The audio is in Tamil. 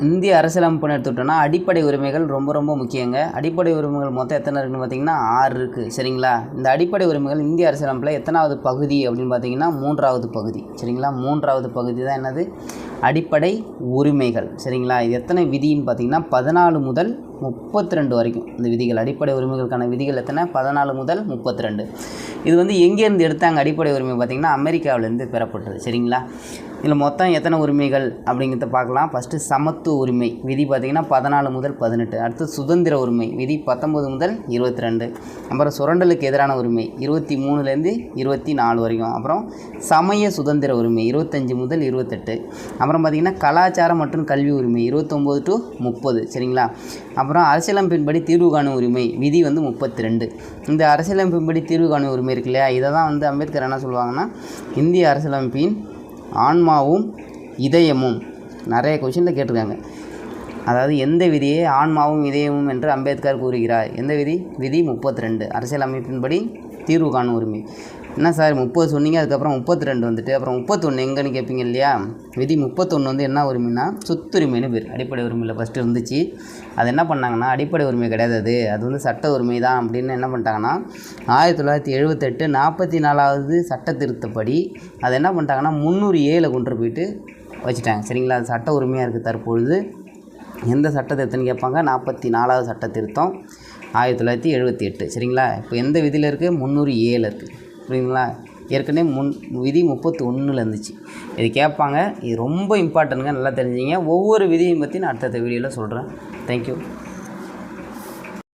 இந்திய அரசியலமைப்புன்னு எடுத்துக்கிட்டோம்னா அடிப்படை உரிமைகள் ரொம்ப ரொம்ப முக்கியங்க. அடிப்படை உரிமைகள் மொத்தம் எத்தனை இருக்குன்னு பார்த்தீங்கன்னா ஆறு இருக்குது சரிங்களா? இந்த அடிப்படை உரிமைகள் இந்திய அரசியலமைப்பில் எத்தனாவது பகுதி அப்படின்னு பார்த்தீங்கன்னா மூன்றாவது பகுதி. சரிங்களா? மூன்றாவது பகுதி தான் என்னது? அடிப்படை உரிமைகள். சரிங்களா? இது எத்தனை விதின்னு பார்த்தீங்கன்னா பதினாலு முதல் முப்பத்தி ரெண்டு வரைக்கும் இந்த விதிகள் அடிப்படை உரிமைகளுக்கான விதிகள் எத்தனை? பதினாலு முதல் முப்பத்தி ரெண்டு இது வந்து எங்கேருந்து எடுத்தாங்க அடிப்படை உரிமை பார்த்திங்கன்னா அமெரிக்காவிலேருந்து பெறப்பட்டது. சரிங்களா? இதில் மொத்தம் எத்தனை உரிமைகள் அப்படிங்கிறத பார்க்கலாம். ஃபஸ்ட்டு சமத்துவ உரிமை விதி பார்த்திங்கன்னா பதினாலு முதல் பதினெட்டு. அடுத்து சுதந்திர உரிமை விதி பத்தொம்பது முதல் இருபத்தி ரெண்டு அப்புறம் சுரண்டலுக்கு எதிரான உரிமை இருபத்தி மூணுலேருந்து இருபத்தி நாலு வரைக்கும். அப்புறம் சமய சுதந்திர உரிமை இருபத்தஞ்சி முதல் இருபத்தெட்டு. அப்புறம் பார்த்திங்கன்னா கலாச்சாரம் மற்றும் கல்வி உரிமை இருபத்தொம்போது டு முப்பது. சரிங்களா? அப்புறம் அரசியலமைப்பின்படி தீர்வு காணும் உரிமை விதி வந்து முப்பத்தி ரெண்டு இந்த அரசியலமைப்பின்படி தீர்வு காணும் உரிமை இருக்கு இல்லையா? இதை தான் வந்து அம்பேத்கர் என்ன சொல்லுவாங்கன்னா இந்திய அரசியலமைப்பின் ஆன்மாவும் இதயமும். நிறைய கொஷினில் கேட்டிருக்காங்க. அதாவது எந்த விதியை ஆன்மாவும் இதயமும் என்று அம்பேத்கர் கூறுகிறார்? எந்த விதி? விதி முப்பத்தி ரெண்டு அரசியலமைப்பின்படி தீர்வு காணும் உரிமை. என்ன சார் முப்பது சொன்னீங்க அதுக்கப்புறம் முப்பத்தி ரெண்டு வந்துட்டு அப்புறம் முப்பத்தொன்று எங்கன்னு கேட்பீங்க இல்லையா? விதி முப்பத்தொன்று வந்து என்ன உரிமைனா சொத்துரிமைன்னு பேர். அடிப்படை உரிமையில் ஃபஸ்ட்டு இருந்துச்சு. அது என்ன பண்ணாங்கன்னா அடிப்படை உரிமை கிடையாது அது. அது வந்து சட்ட உரிமை தான் அப்படின்னு என்ன பண்ணிட்டாங்கன்னா ஆயிரத்தி தொள்ளாயிரத்தி எழுபத்தெட்டு நாற்பத்தி நாலாவது சட்ட திருத்தப்படி அதை என்ன பண்ணிட்டாங்கன்னா முந்நூறு ஏழை கொண்டு போயிட்டு வச்சுட்டாங்க. சரிங்களா? அது சட்ட உரிமையாக இருக்குது தற்பொழுது. எந்த சட்ட திருத்தம்னு கேட்பாங்க? நாற்பத்தி நாலாவது சட்ட திருத்தம் ஆயிரத்தி தொள்ளாயிரத்தி எழுபத்தி எட்டு சரிங்களா? இப்போ எந்த விதியில் இருக்குது முந்நூறு ஏழு இருக்குது புரியுதுங்களா? ஏற்கனவே முன் விதி முப்பத்தி ஒன்றில் இருந்துச்சு. இது கேட்பாங்க இது ரொம்ப இம்பார்ட்டனுங்க நல்லா தெரிஞ்சுங்க. ஒவ்வொரு விதியும் பற்றி நான் அடுத்தடுத்த வீடியோவில் சொல்கிறேன் தேங்க்யூ